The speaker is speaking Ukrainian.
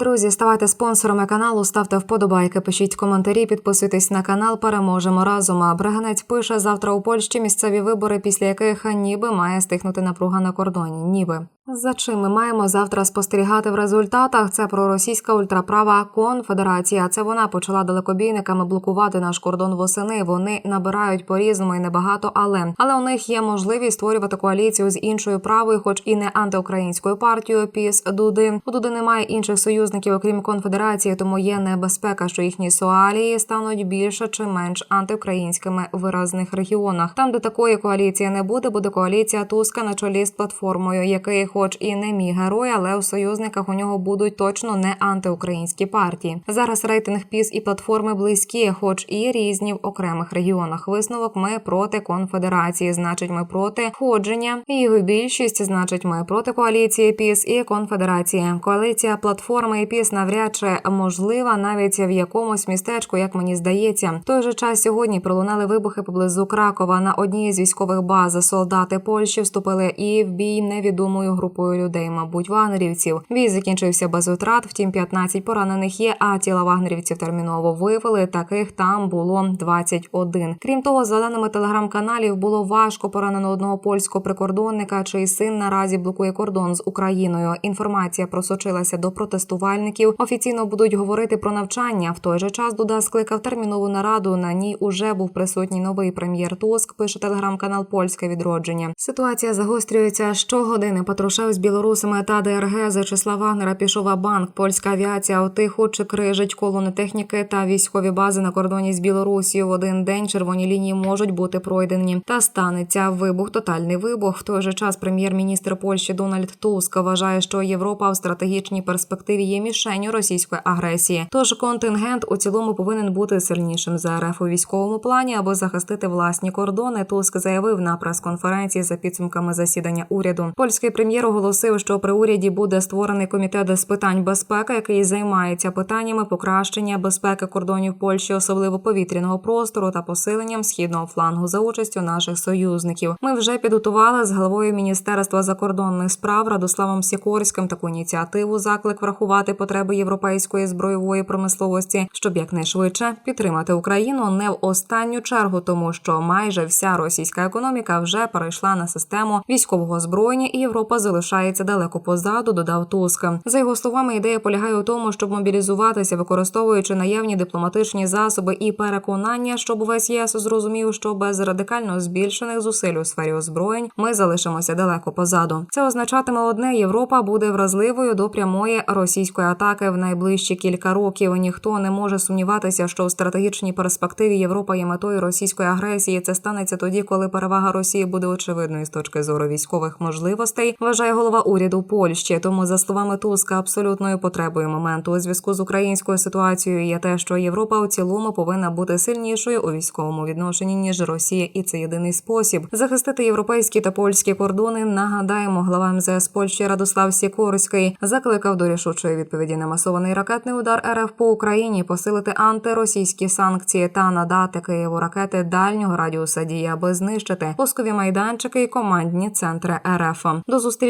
Друзі, ставайте спонсорами каналу, ставте вподобайки, пишіть коментарі, підписуйтесь на канал. Переможемо разом. А Браганець пише завтра у Польщі місцеві вибори, після яких ніби має стихнути напруга на кордоні. Ніби за чим ми маємо завтра спостерігати в результатах? Це проросійська ультраправа конфедерація. Це вона почала далекобійниками блокувати наш кордон восени. Вони набирають по різному і небагато, але але у них є можливість створювати коаліцію з іншою правою, хоч і не антиукраїнською партією. Піс Дуди у Дуди немає інших союзників, окрім конфедерації, тому є небезпека, що їхні соалії стануть більше чи менш антиукраїнськими в виразних регіонах. Там, де такої коаліції не буде, буде коаліція Туска на чолі з платформою, який, хоч і не мій герой, але у союзниках у нього будуть точно не антиукраїнські партії. Зараз рейтинг піс і платформи близькі, хоч і різні в окремих регіонах. Висновок ми проти конфедерації, значить, ми проти входження. Їх більшість значить, ми проти коаліції піс і конфедерації. Коаліція платформи і піс навряд чи можлива навіть в якомусь містечку, як мені здається. В той же час сьогодні пролунали вибухи поблизу Кракова. На одній з військових баз солдати Польщі вступили і в бій невідомою групою людей, мабуть, вагнерівців. Бій закінчився без втрат. Втім, 15 поранених є. А тіла вагнерівців терміново вивели. Таких там було 21. Крім того, за даними телеграм-каналів було важко поранено одного польського прикордонника, чий син наразі блокує кордон з Україною. Інформація просочилася до протестувальників. Офіційно будуть говорити про навчання. В той же час Дуда скликав термінову нараду. На ній уже був присутній новий прем'єр Туск. Пише телеграм-канал Польське відродження. Ситуація загострюється щогодини. Патрушев з білорусами та ДРГ за числа Вагнера пішов банк. Польська авіація отихо чи крижить колони техніки та військові бази на кордоні з Білорусією. В один день червоні лінії можуть бути пройдені. Та станеться вибух, тотальний вибух. В той же час прем'єр-міністр Польщі Дональд Туск вважає, що Європа в стратегічній перспективі є мішенню російської агресії. Тож контингент у цілому повинен бути сильнішим за РФ у військовому плані, аби захистити власні кордони. Туск заявив на прес-конференції за підсумками засідання уряду. Польський прем'єр оголосив, що при уряді буде створений комітет з питань безпеки, який займається питаннями покращення безпеки кордонів Польщі, особливо повітряного простору та посиленням східного флангу за участю наших союзників. Ми вже підготували з головою міністерства закордонних справ Радославом Сікорським таку ініціативу. Заклик врахувати потреби європейської збройової промисловості, щоб якнайшвидше підтримати Україну не в останню чергу, тому що майже вся російська економіка вже перейшла на систему військового озброєння, і Європа залишається далеко позаду. Додав Туск. За його словами, ідея полягає у тому, щоб мобілізуватися, використовуючи наявні дипломатичні засоби і переконання, щоб весь ЄС зрозумів, що без радикально збільшених зусиль у сфері озброєнь ми залишимося далеко позаду. Це означатиме одне: Європа буде вразливою до прямої російської атаки в найближчі кілька років. Ніхто не може сумніватися, що у стратегічній перспективі Європа є метою російської агресії. Це станеться тоді, коли перевага Росії буде очевидною з точки зору військових можливостей. Вважає голова уряду Польщі. Тому за словами Туска, абсолютною потребою моменту у зв'язку з українською ситуацією є те, що Європа у цілому повинна бути сильнішою у військовому відношенні ніж Росія, і це єдиний спосіб захистити європейські та польські кордони. Нагадаємо, глава МЗС Польщі Радослав Сікорський закликав до рішучої відповіді на масований ракетний удар РФ по Україні, посилити антиросійські санкції та надати Києву ракети дальнього радіуса дії, аби знищити пускові майданчики і командні центри РФ. До зустрічі,